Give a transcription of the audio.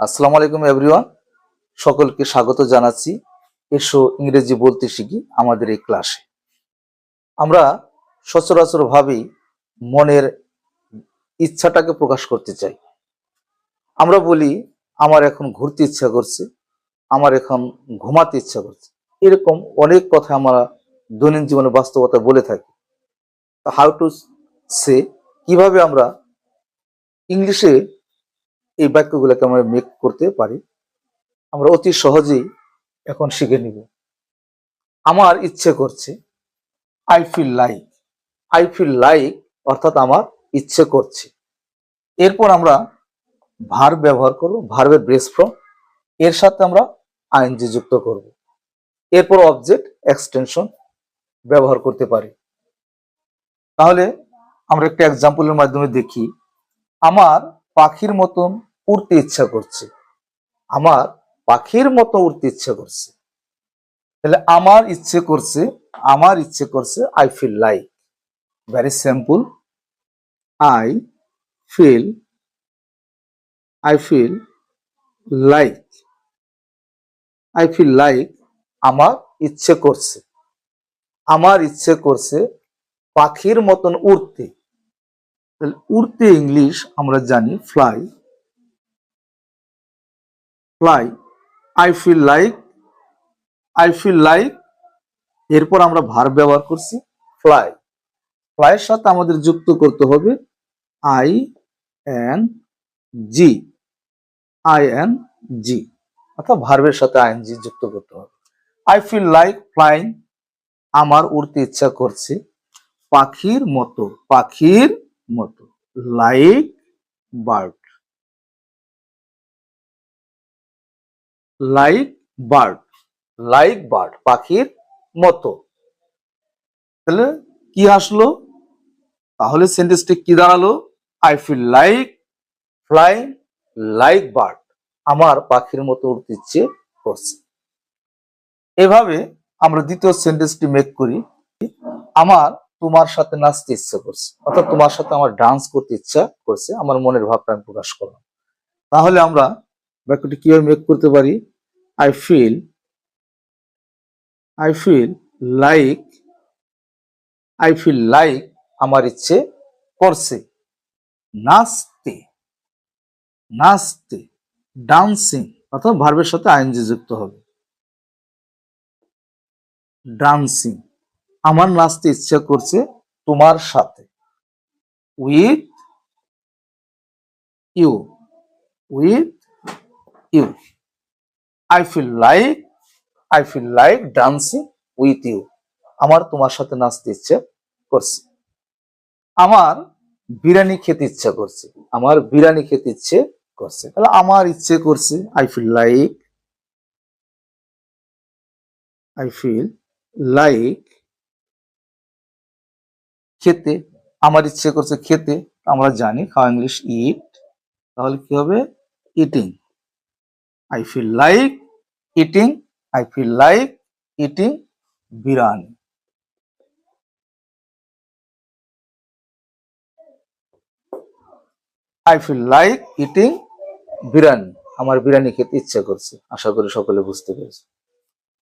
আসসালামু আলাইকুম এভরিওয়ান সকলকে স্বাগত জানাচ্ছি। এসো ইংরেজি বলতে শিখি আমাদের এই ক্লাসে আমরা সচরাচর ভাবেই মনের ইচ্ছাটাকে প্রকাশ করতে চাই। আমরা বলি, আমার এখন ঘুরতে ইচ্ছা করছে, আমার এখন ঘুমাতে ইচ্ছা করছে। এরকম অনেক কথা আমরা দৈনন্দিন জীবনে বাস্তবতা বলে থাকি। হাউ টু সে কীভাবে আমরা ইংলিশে এই বাক্যগুলোকে আমরা মেক করতে পারি। আমরা অতি সহজেই এখন শিখে নিব। আমার ইচ্ছে করছে I feel like I feel like অর্থাৎ আমার ইচ্ছে করছে। এরপর আমরা ভার ব্যবহার করব ভার্বের ব্রেস ফ্রম এর সাথে আমরা আইনজি যুক্ত করব। এরপর অবজেক্ট এক্সটেনশন ব্যবহার করতে পারি। তাহলে আমরা একটা এক্সাম্পলের মাধ্যমে দেখি। আমার পাখির মতন উড়তে ইচ্ছা করছে। আমার পাখির মতো উড়তে ইচ্ছা করছে। তাহলে আমার ইচ্ছে করছে, আমার ইচ্ছে করছে I feel like very simple I feel I feel like I feel like আমার ইচ্ছে করছে। আমার ইচ্ছে করছে পাখির মতন উড়তে। তাহলে উড়তে ইংলিশ আমরা জানি fly fly I feel like I feel like এরপর আমরা ভার ব্যবহার করছি ফ্লাই ফ্লাইয়ের সাথে আমাদের যুক্ত করতে হবে I N G I N G অর্থাৎ ভার্বের সাথে আইন জি যুক্ত করতে হবে। আই ফিল লাইক ফ্লাইং আমার উড়তে ইচ্ছা করছে পাখির মতো, পাখির মতো। Like bird like bird like bird পাখির মতো। তাহলে কি আসলো? তাহলে সেন্টেন্সটি কি দাঁড়াল? I feel like fly like bird আমার পাখির মতো ইচ্ছে করছে। এভাবে আমরা দ্বিতীয় সেন্টেন্সটি মেক করি। আমার তোমার সাথে নাচতে ইচ্ছা করছে, অর্থাৎ তোমার সাথে আমার ডান্স করতে ইচ্ছা করছে, আমার মনের ভাবটা আমি প্রকাশ করলাম। তাহলে আমরা বাক্যটি কীভাবে মেক করতে পারি? I feel I feel like I feel like আমার ইচ্ছে করছে। নাচতে নাচতে ডান্সিং অর্থাৎ ভার্বের সাথে আইনজি যুক্ত হবে। ডান্সিং আমার নাচতে ইচ্ছা করছে তোমার সাথে। With you with you. I feel like, I feel like dancing with you. আমার তোমার সাথে নাচতে ইচ্ছে করছে। আমার বিরিয়ানি খেতে ইচ্ছা করছে। আমার বিরিয়ানি খেতে ইচ্ছে করছে। তাহলে আমার ইচ্ছে করছে, I feel like, I feel like খেতে, আমার ইচ্ছে করছে খেতে আমরা জানি, খাওয়া ইংলিশ ইট তাহলে কি হবে? Eating I feel like eating I feel like eating biryani I feel like eating biryani আমার বিরিয়ানি খেতে ইচ্ছে করছে, আশা করি সকলে বুঝতে পেরেছে।